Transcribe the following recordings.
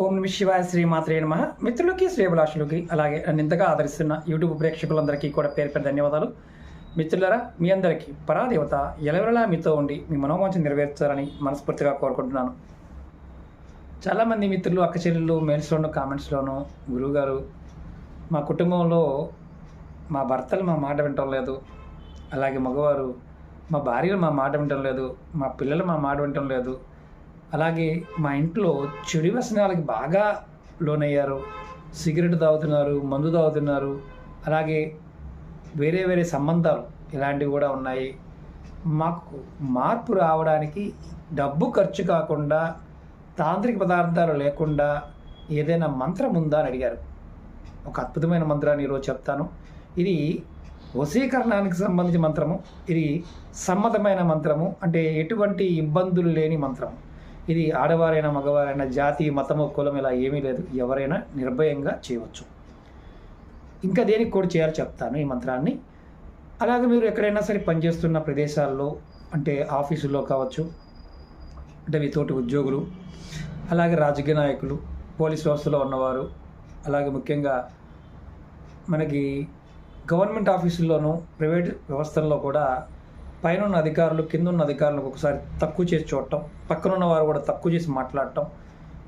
ఓం నమ శివాయ శ్రీమాత్రే నమ. మిత్రులకి శ్రీభిలాషులకి అలాగే నన్ను ఇంతగా ఆదరిస్తున్న యూట్యూబ్ ప్రేక్షకులందరికీ కూడా పేరు పేరు ధన్యవాదాలు. మిత్రులరా మీ అందరికీ పరాదేవత ఎలవెలలా మీతో ఉండి మీ మనోవాంఛ నెరవేర్చాలని మనస్ఫూర్తిగా కోరుకుంటున్నాను. చాలామంది మిత్రులు అక్క చెల్లెళ్ళు కామెంట్స్లోనూ కామెంట్స్లోను గురువుగారు మా కుటుంబంలో మా భర్తలు మా మాట వినటం లేదు. అలాగే మగవారు మా భార్యలు మా మాట వినటం లేదు. మా పిల్లలు మా మాట వినటం లేదు. అలాగే మా ఇంట్లో చెడు వ్యసనాలకి బాగా లోనయ్యారు. సిగరెట్ తాగుతున్నారు మందు తాగుతున్నారు అలాగే వేరే వేరే సంబంధాలు ఇలాంటివి కూడా ఉన్నాయి. మాకు మార్పు రావడానికి డబ్బు ఖర్చు కాకుండా తాంత్రిక పదార్థాలు లేకుండా ఏదైనా మంత్రం ఉందా అని అడిగారు. ఒక అద్భుతమైన మంత్రాన్ని ఈరోజు చెప్తాను. ఇది వశీకరణానికి సంబంధించిన మంత్రము. ఇది సమ్మతమైన మంత్రము. అంటే ఎటువంటి ఇబ్బందులు లేని మంత్రము. ఇది ఆడవారైనా మగవారైనా జాతి మతము కులం ఇలా ఏమీ లేదు. ఎవరైనా నిర్భయంగా చేయవచ్చు. ఇంకా దేనికి కూడా చేయాలో చెప్తాను ఈ మంత్రాన్ని. అలాగే మీరు ఎక్కడైనా సరే పనిచేస్తున్న ప్రదేశాల్లో అంటే ఆఫీసుల్లో కావచ్చు అంటే మీ తోటి ఉద్యోగులు అలాగే రాజకీయ నాయకులు పోలీస్ వ్యవస్థలో ఉన్నవారు అలాగే ముఖ్యంగా మనకి గవర్నమెంట్ ఆఫీసుల్లోనూ ప్రైవేట్ వ్యవస్థల్లో కూడా పైన ఉన్న అధికారులు కింద ఉన్న అధికారులకు ఒకసారి తక్కువ చేసి చూడటం పక్కనున్న వారు కూడా తక్కువ చేసి మాట్లాడటం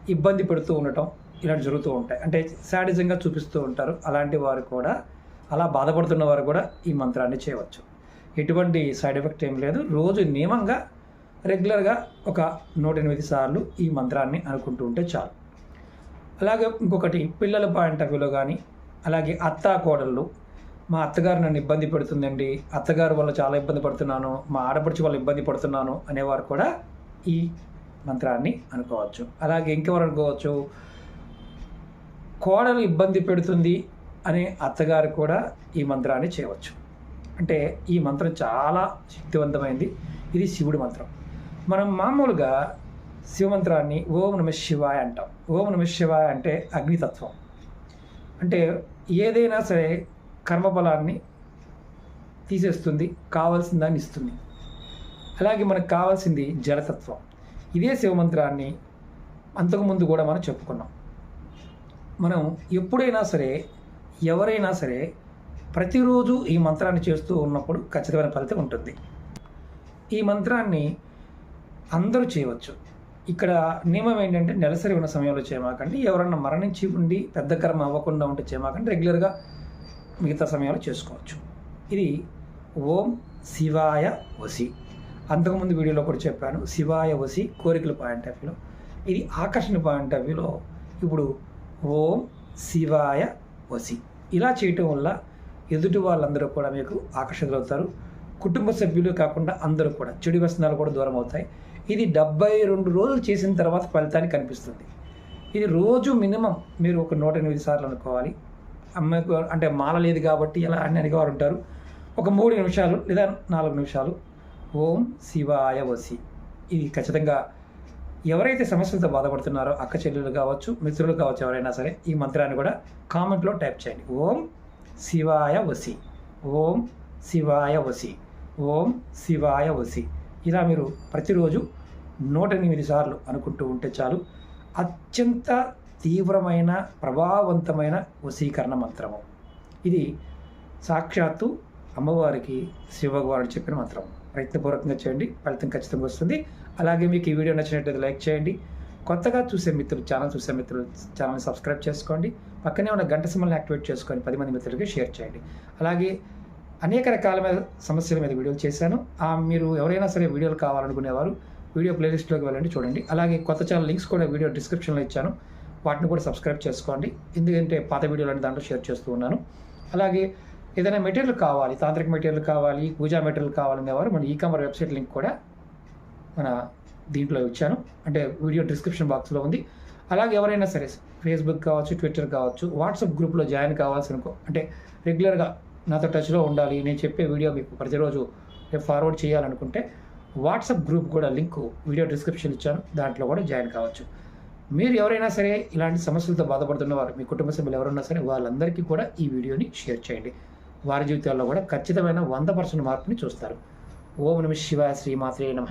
ఇబ్బంది పెడుతూ ఉండటం ఇలాంటి జరుగుతూ ఉంటాయి. అంటే శాడిజంగా చూపిస్తూ ఉంటారు. అలాంటి వారు కూడా అలా బాధపడుతున్న వారు కూడా ఈ మంత్రాన్ని చేయవచ్చు. ఎటువంటి సైడ్ ఎఫెక్ట్ ఏం లేదు. రోజు నియమంగా రెగ్యులర్గా ఒక నూట ఎనిమిది సార్లు ఈ మంత్రాన్ని అనుకుంటూ ఉంటే చాలు. అలాగే ఇంకొకటి పిల్లల పాయింట్ ఆఫ్ వ్యూలో కానీ అలాగే అత్తా కోడళ్ళు మా అత్తగారు నన్ను ఇబ్బంది పెడుతుందండి. అత్తగారు వల్ల చాలా ఇబ్బంది పడుతున్నాను. మా ఆడపడిచి వల్ల ఇబ్బంది పడుతున్నాను అనేవారు కూడా ఈ మంత్రాన్ని అనుకోవచ్చు. అలాగే ఇంకెవరు అనుకోవచ్చు? కోడలు ఇబ్బంది పెడుతుంది అనే అత్తగారు కూడా ఈ మంత్రాన్ని చేయవచ్చు. అంటే ఈ మంత్రం చాలా శక్తివంతమైంది. ఇది శివుడి మంత్రం. మనం మామూలుగా శివమంత్రాన్ని ఓం నమ శివాయ అంటాం. ఓం నమ శివాయ అంటే అగ్నితత్వం. అంటే ఏదైనా సరే కర్మఫలాన్ని తీసేస్తుంది కావాల్సిన దాన్ని ఇస్తుంది. అలాగే మనకు కావాల్సింది జడతత్వం. ఇదే శివమంత్రాన్ని అంతకుముందు కూడా మనం చెప్పుకున్నాం. మనం ఎప్పుడైనా సరే ఎవరైనా సరే ప్రతిరోజు ఈ మంత్రాన్ని చేస్తూ ఉన్నప్పుడు ఖచ్చితమైన ఫలితం ఉంటుంది. ఈ మంత్రాన్ని అందరూ చేయవచ్చు. ఇక్కడ నియమం ఏంటంటే నెలసరి ఉన్న సమయంలో చేయమాకండి. ఎవరన్నా మరణించి ఉండి పెద్ద కర్మ అవ్వకుండా ఉంటే చేయమాకండి. రెగ్యులర్గా మిగతా సమయంలో చేసుకోవచ్చు. ఇది ఓం శివాయ వసి అంతకుముందు వీడియోలో కూడా చెప్పాను శివాయ వసి కోరికల పాయింట్ ఆఫ్ వ్యూలో ఇది ఆకర్షణ పాయింట్ ఆఫ్ వ్యూలో ఇప్పుడు ఓం శివాయ వసి ఇలా చేయటం వల్ల ఎదుటి వాళ్ళందరూ కూడా మీకు ఆకర్షితులవుతారు కుటుంబ సభ్యులు కాకుండా అందరూ కూడా చెడు వ్యసనాలు కూడా దూరం అవుతాయి. ఇది డెబ్బై రెండు రోజులు చేసిన తర్వాత ఫలితాన్ని కనిపిస్తుంది. ఇది రోజు మినిమం మీరు ఒక నూట ఎనిమిది సార్లు అనుకోవాలి. అమ్మకు అంటే మాల లేదు కాబట్టి ఇలా అని అడిగేవారు ఉంటారు. ఒక మూడు నిమిషాలు లేదా నాలుగు నిమిషాలు. ఓం శివాయ వసి. ఇది ఖచ్చితంగా ఎవరైతే సమస్యలతో బాధపడుతున్నారో అక్క చెల్లెలు కావచ్చు మిత్రులు కావచ్చు ఎవరైనా సరే ఈ మంత్రాన్ని కూడా కామెంట్లో టైప్ చేయండి. ఓం శివాయ వసి. ఓం శివాయ వసి. ఓం శివాయ వసి. ఇలా మీరు ప్రతిరోజు నూట ఎనిమిది సార్లు అనుకుంటూ ఉంటే చాలు. అత్యంత తీవ్రమైన ప్రభావవంతమైన వశీకరణ మంత్రము. ఇది సాక్షాత్తు అమ్మవారికి శివభగవానుడు చెప్పిన మంత్రం. ప్రయత్నపూర్వకంగా చేయండి ఫలితం ఖచ్చితంగా వస్తుంది. అలాగే మీకు ఈ వీడియో నచ్చినట్లయితే లైక్ చేయండి. కొత్తగా చూసే మిత్రులు ఛానల్ చూసే మిత్రులు ఛానల్ని సబ్స్క్రైబ్ చేసుకోండి. పక్కనే ఉన్న గంట సింబల్ని యాక్టివేట్ చేసుకొని పది మంది మిత్రులకి షేర్ చేయండి. అలాగే అనేక రకాలమైన సమస్యల మీద వీడియోలు చేశాను. ఆ మీరు ఎవరైనా సరే వీడియోలు కావాలనుకునేవారు వీడియో ప్లేలిస్ట్లోకి వెళ్ళండి చూడండి. అలాగే కొత్త ఛానల్ లింక్స్ కూడా వీడియో డిస్క్రిప్షన్లో ఇచ్చాను. వాటిని కూడా సబ్స్క్రైబ్ చేసుకోండి. ఎందుకంటే పాత వీడియోలు దాంట్లో షేర్ చేస్తూ ఉన్నాను. అలాగే ఏదైనా మెటీరియల్ కావాలి తాంత్రిక మెటీరియల్ కావాలి పూజా మెటీరియల్ కావాలనేవారు మన ఈ కామర్స్ వెబ్సైట్ లింక్ కూడా మన దీంట్లో ఇచ్చాను. అంటే వీడియో డిస్క్రిప్షన్ బాక్స్లో ఉంది. అలాగే ఎవరైనా సరే ఫేస్బుక్ కావచ్చు ట్విట్టర్ కావచ్చు వాట్సాప్ గ్రూప్లో జాయిన్ కావాల్సి అనుకో అంటే రెగ్యులర్గా నాతో టచ్లో ఉండాలి నేను చెప్పే వీడియో మీకు ప్రతిరోజు ఫార్వర్డ్ చేయాలనుకుంటే వాట్సాప్ గ్రూప్ కూడా లింక్ వీడియో డిస్క్రిప్షన్ ఇచ్చాను. దాంట్లో కూడా జాయిన్ కావచ్చు. మీరు ఎవరైనా సరే ఇలాంటి సమస్యలతో బాధపడుతున్నవారు మీ కుటుంబ సభ్యులు ఎవరున్నా సరే వాళ్ళందరికీ కూడా ఈ వీడియోని షేర్ చేయండి. వారి జీవితాల్లో కూడా ఖచ్చితమైన వంద పర్సెంట్ మార్పుని చూస్తారు. ఓం నమ శివాయ శ్రీమాత్రే నమ.